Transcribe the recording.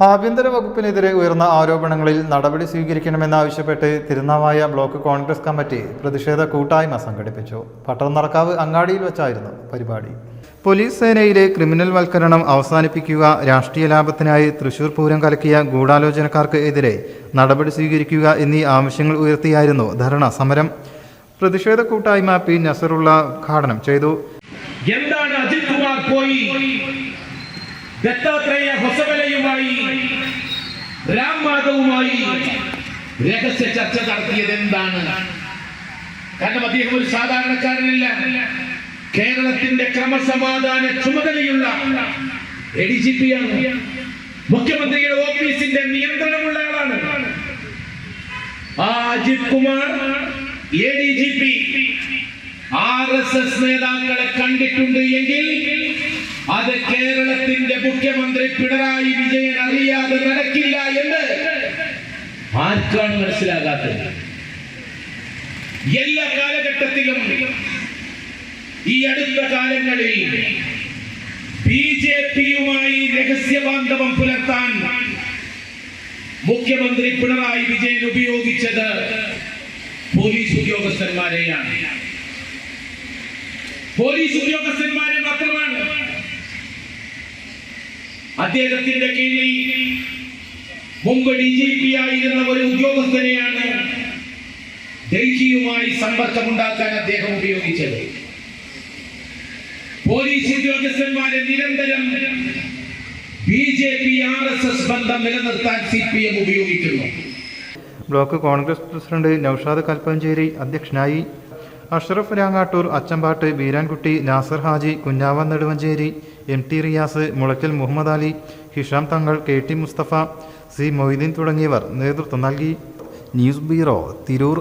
ആഭ്യന്തര വകുപ്പിനെതിരെ ഉയർന്ന ആരോപണങ്ങളിൽ നടപടി സ്വീകരിക്കണമെന്നാവശ്യപ്പെട്ട് തിരുനാവായ ബ്ലോക്ക് കോൺഗ്രസ് കമ്മിറ്റി പ്രതിഷേധ കൂട്ടായ്മ സംഘടിപ്പിച്ചു. പട്ടണനടക്കാവ് അങ്ങാടിയിൽ വെച്ചായിരുന്നു പരിപാടി. പോലീസ് സേനയിലെ ക്രിമിനൽ വൽക്കരണം അവസാനിപ്പിക്കുക രാഷ്ട്രീയ ലാഭത്തിനായി തൃശൂർ പൂരം കലക്കിയ ഗൂഢാലോചനക്കാർക്ക് എതിരെ നടപടി സ്വീകരിക്കുക എന്നീ ആവശ്യങ്ങൾ ഉയർത്തിയായിരുന്നു ധർണ സമരം. പ്രതിഷേധ കൂട്ടായ്മ പി നസറുള്ള ഉദ്ഘാടനം ചെയ്തു. എന്താണ് ദത്താത്രേയ ഹൊസബലയുമായി രാം മാധവുമായി രഹസ്യ ചർച്ച നടത്തിയത് എന്താണ് കാരണം അദ്ദേഹം ഒരു സാധാരണക്കാരനല്ല. കേരളത്തിന്റെ ക്രമസമാധാന ചുമതലയുള്ള എ ഡി ജി പി ആണ്. മുഖ്യമന്ത്രിയുടെ ഓഫീസിന്റെ നിയന്ത്രണമുള്ള ആളാണ്. ആ Ajith Kumar A D G P R S S നേതാക്കളെ കണ്ടിട്ടുണ്ട് എങ്കിൽ മുഖ്യമന്ത്രി പിണറായി വിജയൻ അറിയാതെ നടക്കില്ല എന്ന് ആർക്കാണ് മനസ്സിലാകാത്തത്? എല്ലാ കാലഘട്ടത്തിലും ഈ അടുത്ത കാലങ്ങളിൽ ബി ജെ പിയുമായി രഹസ്യബാന്ധവം പുലർത്താൻ മുഖ്യമന്ത്രി പിണറായി വിജയൻ ഉപയോഗിച്ചത് പോലീസ് ഉദ്യോഗസ്ഥന്മാരെയാണ്. പോലീസ് ഉദ്യോഗസ്ഥന്മാരെ അദ്ദേഹത്തിന്റെ കീഴിൽ മുമ്പ് ഡി ജി പി ആയിരുന്ന ഒരു ഉദ്യോഗസ്ഥനെയാണ് ഡൽഹിയുമായി സമ്പർക്കമുണ്ടാക്കാൻ അദ്ദേഹം ഉപയോഗിച്ചത്. പോലീസ് ഉദ്യോഗസ്ഥന്മാരെ നിരന്തരം B J P R S S ബന്ധം നിലനിർത്താൻ സി പി എം ഉപയോഗിക്കുന്നു. ബ്ലോക്ക് കോൺഗ്രസ് പ്രസിഡന്റ് നൌഷാദ് കൽപ്പഞ്ചേരി അധ്യക്ഷനായി Ashraf Rangattur Achambatt Beerankutty Nasar Haji Kunjavan Neduvancheri M T Riyas Mulakkal Muhammad Ali Hisham Thangal K T Musthafa C Moideen തുടങ്ങിയവർ നേതൃത്വം നൽകി. News bureau Tirur.